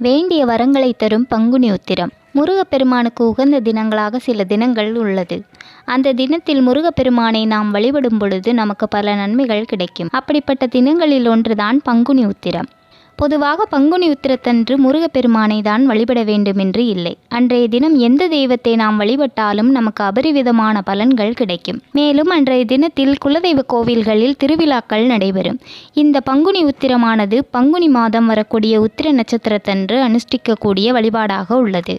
வேண்டிய வரங்களை தரும் பங்குனி உத்திரம் முருகப்பெருமானுக்கு உகந்த தினங்களாக சில தினங்கள் உள்ளது. அந்த தினத்தில் முருகப்பெருமானை நாம் வழிபடும் பொழுது நமக்கு பல நன்மைகள் கிடைக்கும். அப்படிப்பட்ட தினங்களில் ஒன்றுதான் பங்குனி உத்திரம் பொதுவாக பங்குனி உத்திரத்தன்று முருகப்பெருமானை தான் வழிபட வேண்டுமென்று இல்லை. அன்றைய தினம் எந்த தெய்வத்தை நாம் வழிபட்டாலும் நமக்கு அபரிவிதமான பலன்கள் கிடைக்கும். மேலும் அன்றைய தினத்தில் குலதெய்வ கோவில்களில் திருவிழாக்கள் நடைபெறும். இந்த பங்குனி உத்திரமானது பங்குனி மாதம் வரக்கூடிய உத்திர நட்சத்திரத்தன்று அனுஷ்டிக்கக்கூடிய வழிபாடாக உள்ளது.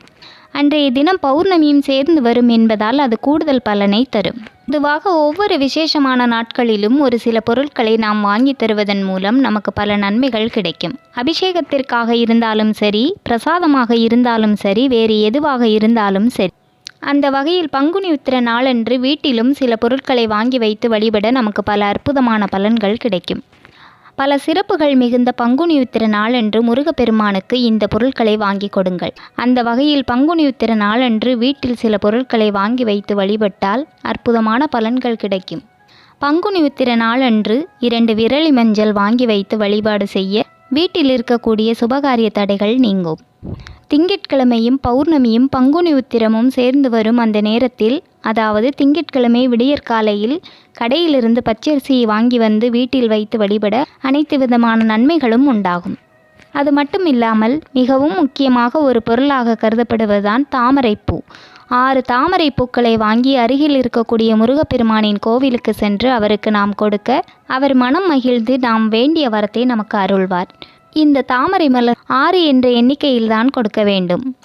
அன்றைய தினம் பௌர்ணமியும் சேர்ந்து வரும் என்பதால் அது கூடுதல் பலனை தரும். பொதுவாக ஒவ்வொரு விசேஷமான நாட்களிலும் ஒரு சில பொருட்களை நாம் வாங்கி தருவதன் மூலம் நமக்கு பல நன்மைகள் கிடைக்கும். அபிஷேகத்திற்காக இருந்தாலும் சரி பிரசாதமாக இருந்தாலும் சரி வேறு எதுவாக இருந்தாலும் சரி. அந்த வகையில் பங்குனி உத்திர நாளன்று வீட்டிலும் சில பொருட்களை வாங்கி வைத்து வழிபட நமக்கு பல அற்புதமான பலன்கள் கிடைக்கும். பல சிறப்புகள் மிகுந்த பங்குனி உத்திர நாளன்று முருகப்பெருமானுக்கு இந்த பொருட்களை வாங்கி கொடுங்கள். அந்த வகையில் பங்குனி உத்திர நாளன்று வீட்டில் சில பொருட்களை வாங்கி வைத்து வழிபட்டால் அற்புதமான பலன்கள் கிடைக்கும். பங்குனி உத்திர நாளன்று இரண்டு விரலி மஞ்சள் வாங்கி வைத்து வழிபாடு செய்ய வீட்டில் இருக்கக்கூடிய சுபகாரிய தடைகள் நீங்கும். திங்கட்கிழமையும் பௌர்ணமியும் பங்குனி உத்திரமும் சேர்ந்து வரும் அந்த நேரத்தில் அதாவது திங்கட்கிழமை விடியற்காலையில் கடையிலிருந்து பச்சரிசியை வாங்கி வந்து வீட்டில் வைத்து வழிபட அனைத்து விதமான நன்மைகளும் உண்டாகும். அது மட்டும் இல்லாமல் மிகவும் முக்கியமாக ஒரு பொருளாக கருதப்படுவதுதான் தாமரைப்பூ ஆறு தாமரை பூக்களை வாங்கி அருகில் இருக்கக்கூடிய முருகப்பெருமானின் கோவிலுக்கு சென்று அவருக்கு நாம் கொடுக்க அவர் மனம் மகிழ்ந்து நாம் வேண்டிய வரத்தை நமக்கு அருள்வார். இந்த தாமரை மலர் ஆறு என்ற எண்ணிக்கையில்தான் கொடுக்க வேண்டும்.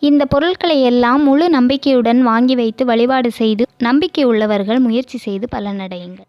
இந்த பொருட்களை எல்லாம் முழு நம்பிக்கையுடன் வாங்கி வைத்து வழிபாடு செய்து நம்பிக்கை உள்ளவர்கள் முயற்சி செய்து பலனடையுங்கள்.